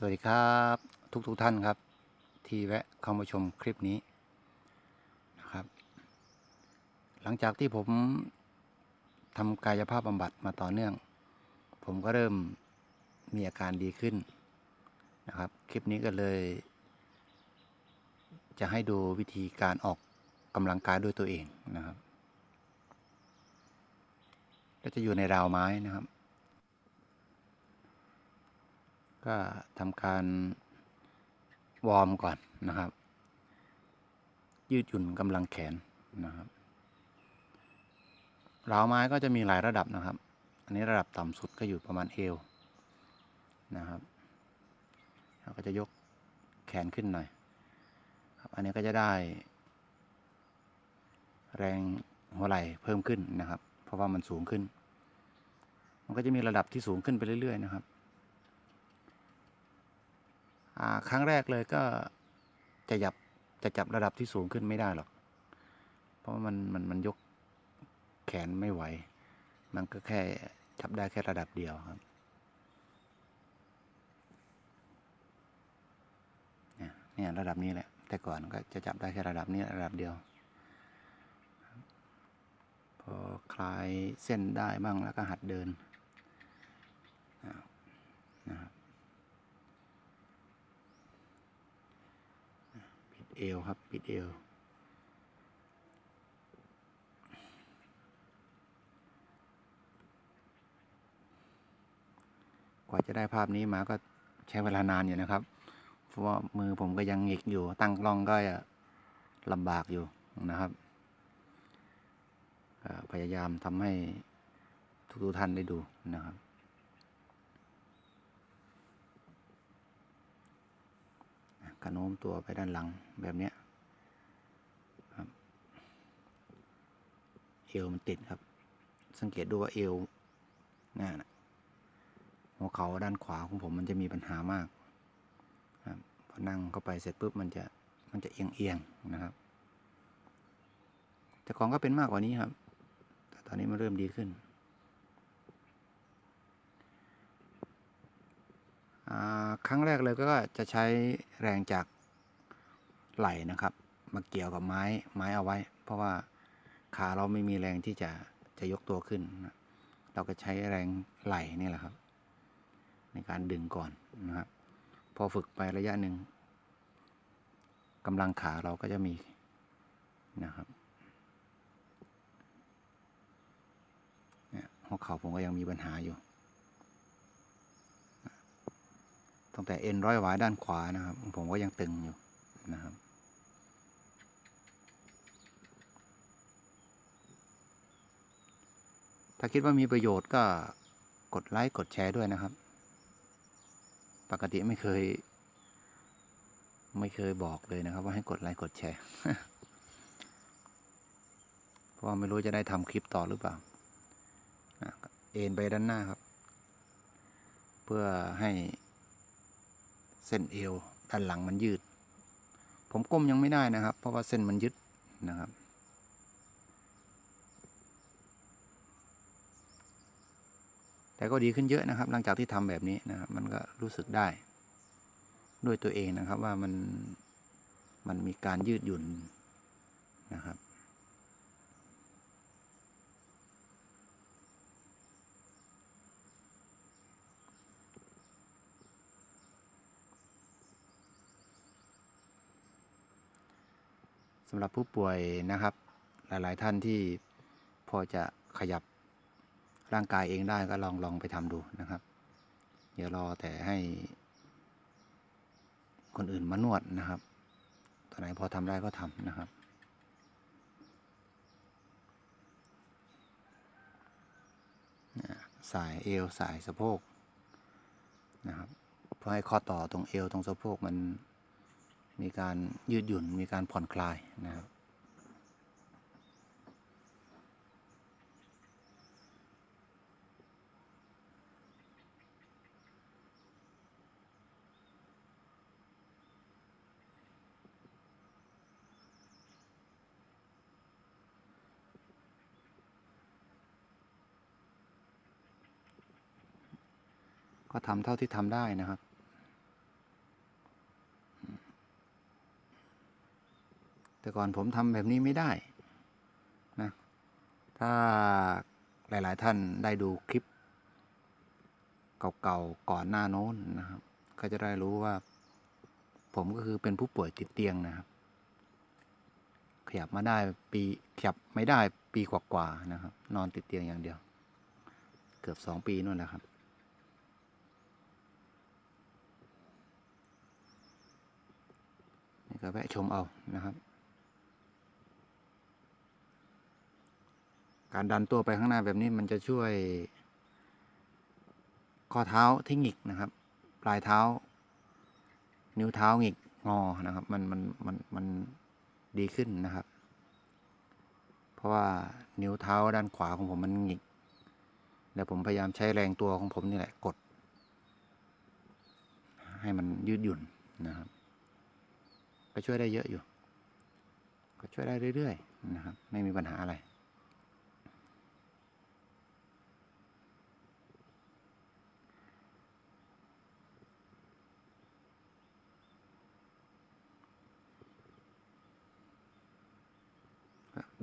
สวัสดีครับทุกทุกๆท่านครับ ที่แวะเข้ามาชมคลิปนี้นะครับ หลังจากที่ผมทำกายภาพบำบัดมาต่อเนื่อง ผมก็เริ่มมีอาการดีขึ้นนะครับ คลิปนี้ก็เลย จะให้ดูวิธีการออกกำลังกายด้วยตัวเองนะครับ ก็จะอยู่ในราวไม้นะครับ ก็ทำการวอร์มก่อนนะครับ ยืดหยุ่นกำลังแขนนะครับราวไม้ก็จะมีหลายระดับนะครับ อันนี้ระดับต่ำสุดก็อยู่ประมาณเอวนะครับเราก็จะยกแขนขึ้นหน่อยครับอันนี้ก็จะได้ แรงหัวไหล่เพิ่มขึ้นนะครับ เพราะว่ามันสูงขึ้น มันก็จะมีระดับที่สูงขึ้นไปเรื่อย ๆ นะครับ ครั้งแรกเลยก็จะจับจะจับระดับที่สูงขึ้นไม่ได้หรอก เพราะมันมันมันยกแขนไม่ไหว มันก็แค่จับได้แค่ระดับเดียวครับเนี่ยระดับนี้แหละ แต่ก่อนก็จะจับได้แค่ระดับนี้ระดับเดียว พอคลายเส้นได้บ้างแล้วก็หัดเดินนะครับ ปิด เอวครับ ปิดเอว กว่าจะได้ภาพนี้มาก็ใช้เวลานานอยู่นะครับ เพราะว่ามือผมก็ยังหงิกอยู่ ตั้งกล้องก็ลำบากอยู่นะครับ พยายามทำให้ทุกท่านได้ดูนะครับ กระโน้มตัวไปด้านหลังแบบเนี้ยครับเอวมันติดครับ สังเกตดูว่าเอวน่ะหัวเข่าด้านขวาของผมมันจะมีปัญหามากครับพอนั่งเข้าไปเสร็จปุ๊บมันจะมันจะเอียงเอียงนะครับ แต่กอนก็เป็นมากกว่านี้ครับ แต่ตอนนี้มันเริ่มดีขึ้น อ่า ครั้งแรกเลยก็จะใช้แรงจากไหล่นะครับ มาเกี่ยวกับไม้ไม้เอาไว้ เพราะว่าขาเราไม่มีแรงที่จะจะยกตัวขึ้น เราก็ใช้แรงไหล่นี่แหละครับ ในการดึงก่อนนะครับ พอฝึกไประยะหนึ่งกำลังขาเราก็จะมีนะครับเนี่ยหัวเข่าผมก็ยังมีปัญหาอยู่ ตั้งแต่เอ็นร้อยหวายด้านขวานะครับ ผมก็ยังตึงอยู่นะครับ ถ้าคิดว่ามีประโยชน์ก็กดไลค์กดแชร์ด้วยนะครับ ปกติไม่เคย ไม่เคยบอกเลยนะครับ ว่าให้กดไลค์กดแชร์ เพราะไม่รู้จะได้ทำคลิปต่อหรือเปล่าเอ็นไปด้านหน้าครับ เพื่อให้ เส้นเอวด้านหลังมันยืด ผมก้มยังไม่ได้นะครับ เพราะว่าเส้นมันยึดนะครับแต่ก็ดีขึ้นเยอะนะครับ หลังจากที่ทำแบบนี้นะครับมันก็รู้สึกได้ ด้วยตัวเองนะครับว่ามันมันมีการยืดหยุ่นนะครับ สำหรับผู้ป่วยนะครับ หลาย ๆ ท่านที่พอจะขยับร่างกายเองได้ก็ลองลองไปทำดูนะครับอย่ารอแต่ให้คนอื่นมานวดนะครับตอนไหนพอทำได้ก็ทำนะครับสายเอวสายสะโพกนะครับเพื่อให้ข้อต่อตรงเอวตรงสะโพกมัน มีการยืดหยุ่น มีการผ่อนคลายนะครับก็ทำเท่าที่ทำได้นะครับ แต่ก่อนผมทำแบบนี้ไม่ได้นะถ้าหลาย ๆ ท่านได้ดูคลิป เก่าๆก่อนหน้าโน้นนะครับ ก็จะได้รู้ว่า ผมก็คือเป็นผู้ป่วยติดเตียงนะครับ ขยับมาได้ปีขยับไม่ได้ปีกว่าๆนะครับ นอนติดเตียงอย่างเดียว เกือบสองปีนู่นแหละครับนี่ก็แวะชมเอานะครับ การดันตัวไปข้างหน้าแบบนี้มันจะช่วย ข้อเท้าที่หงิกนะครับ ปลายเท้า นิ้วเท้าหงิกงอนะครับ มันมันมันมันดีขึ้นนะครับ เพราะว่านิ้วเท้าด้านขวาของผมมันหงิกแล้วผมพยายามใช้แรงตัวของผมนี่แหละกด ให้มันยืดหยุ่นนะครับ ก็ช่วยได้เยอะอยู่ ก็ช่วยได้เรื่อยๆนะครับ ไม่มีปัญหาอะไร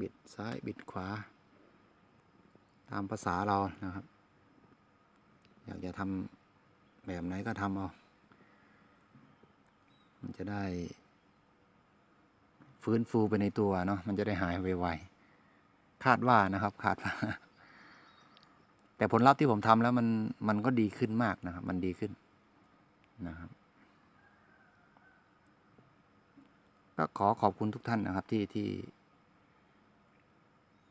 บิดซ้ายบิดขวา ตามภาษาเรานะครับ อยากจะทำแบบไหนก็ทำเอา มันจะได้ ฟื้นฟูไปในตัวเนาะมันจะได้หายไวๆคาดว่านะครับคาดว่าแต่ผลลัพธ์ที่ผมทำแล้วมันมันก็ดีขึ้นมากนะครับ มันดีขึ้นนะครับก็ขอขอบคุณทุกท่านนะครับที่ที่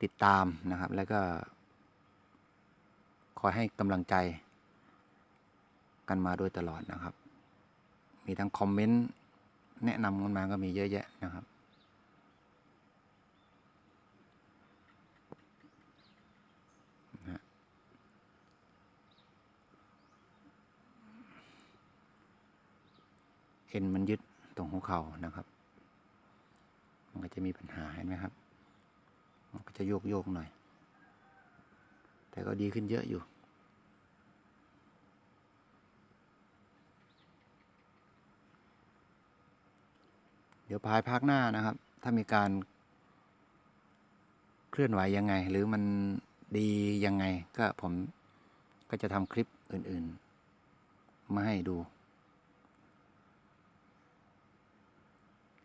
ติดตามนะครับ แล้วก็ คอยให้กำลังใจกันมาโดยตลอดนะครับ มีทั้งคอมเมนต์แนะนำกันมาก็มีเยอะแยะนะครับ เอ็นมันยึดตรงหัวเข่านะครับ มันก็จะมีปัญหาเห็นไหมครับ ก็จะโยกโยกหน่อย แต่ก็ดีขึ้นเยอะอยู่ เดี๋ยวภายภาคหน้านะครับ ถ้ามีการเคลื่อนไหวยังไง หรือมันดียังไงก็ผมก็จะทำคลิปอื่นๆ มาให้ดู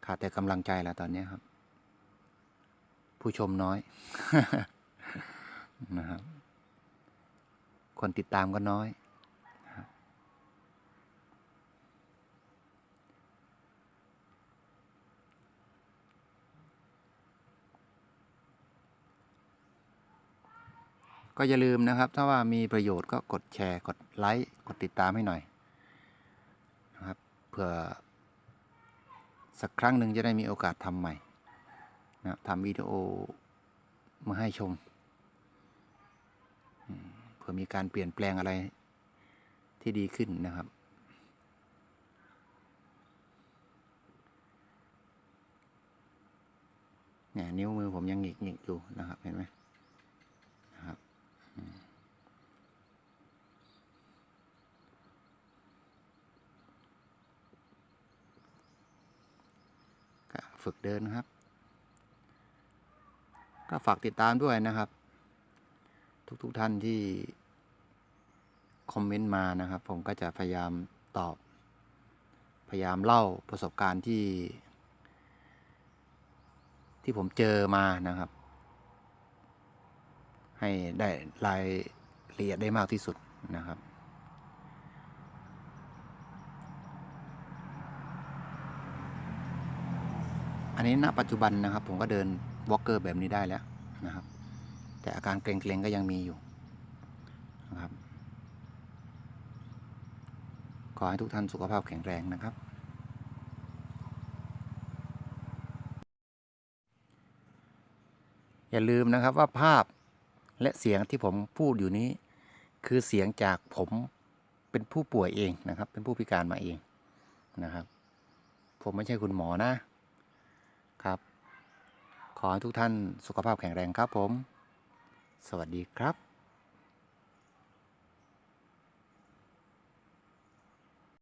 ขาดแต่กำลังใจแล้วตอนนี้ครับ ผู้ชมน้อยนะครับคนติดตามก็น้อย ก็อย่าลืมนะครับ ถ้าว่ามีประโยชน์ก็กดแชร์ กดไลค์ กดติดตามให้หน่อยนะครับเพื่อสักครั้งหนึ่งจะได้มีโอกาสทำใหม่ นะทำวิดีโอมาให้ชมเผื่อมีการเปลี่ยนแปลงอะไรที่ดีขึ้นนะครับ เนี่ยนิ้วมือผมยังหงิกหงิกอยู่นะครับ เห็นไหมนะครับฝึกเดินนะครับ ก็ฝากติดตามด้วยนะครับ ทุกๆทท่านที่คอมเมนต์มานะครับ ผมก็จะพยายามตอบ พยายามเล่าประสบการณ์ที่ ที่ผมเจอมานะครับ ให้ได้รายละเอียดได้มากที่สุดนะครับ อันนี้ณปัจจุบันนะครับ ผมก็เดิน วอล์กเกอร์แบบนี้ได้แล้วนะครับ แต่อาการเกร็งๆก็ยังมีอยู่นะครับขอให้ทุกท่านสุขภาพแข็งแรงนะครับ อย่าลืมนะครับว่าภาพและเสียงที่ผมพูดอยู่นี้ คือเสียงจากผมเป็นผู้ป่วยเองนะครับ เป็นผู้พิการมาเองนะครับ ผมไม่ใช่คุณหมอนะ ขอให้ทุกท่านสุขภาพแข็งแรงครับผม สวัสดีครับ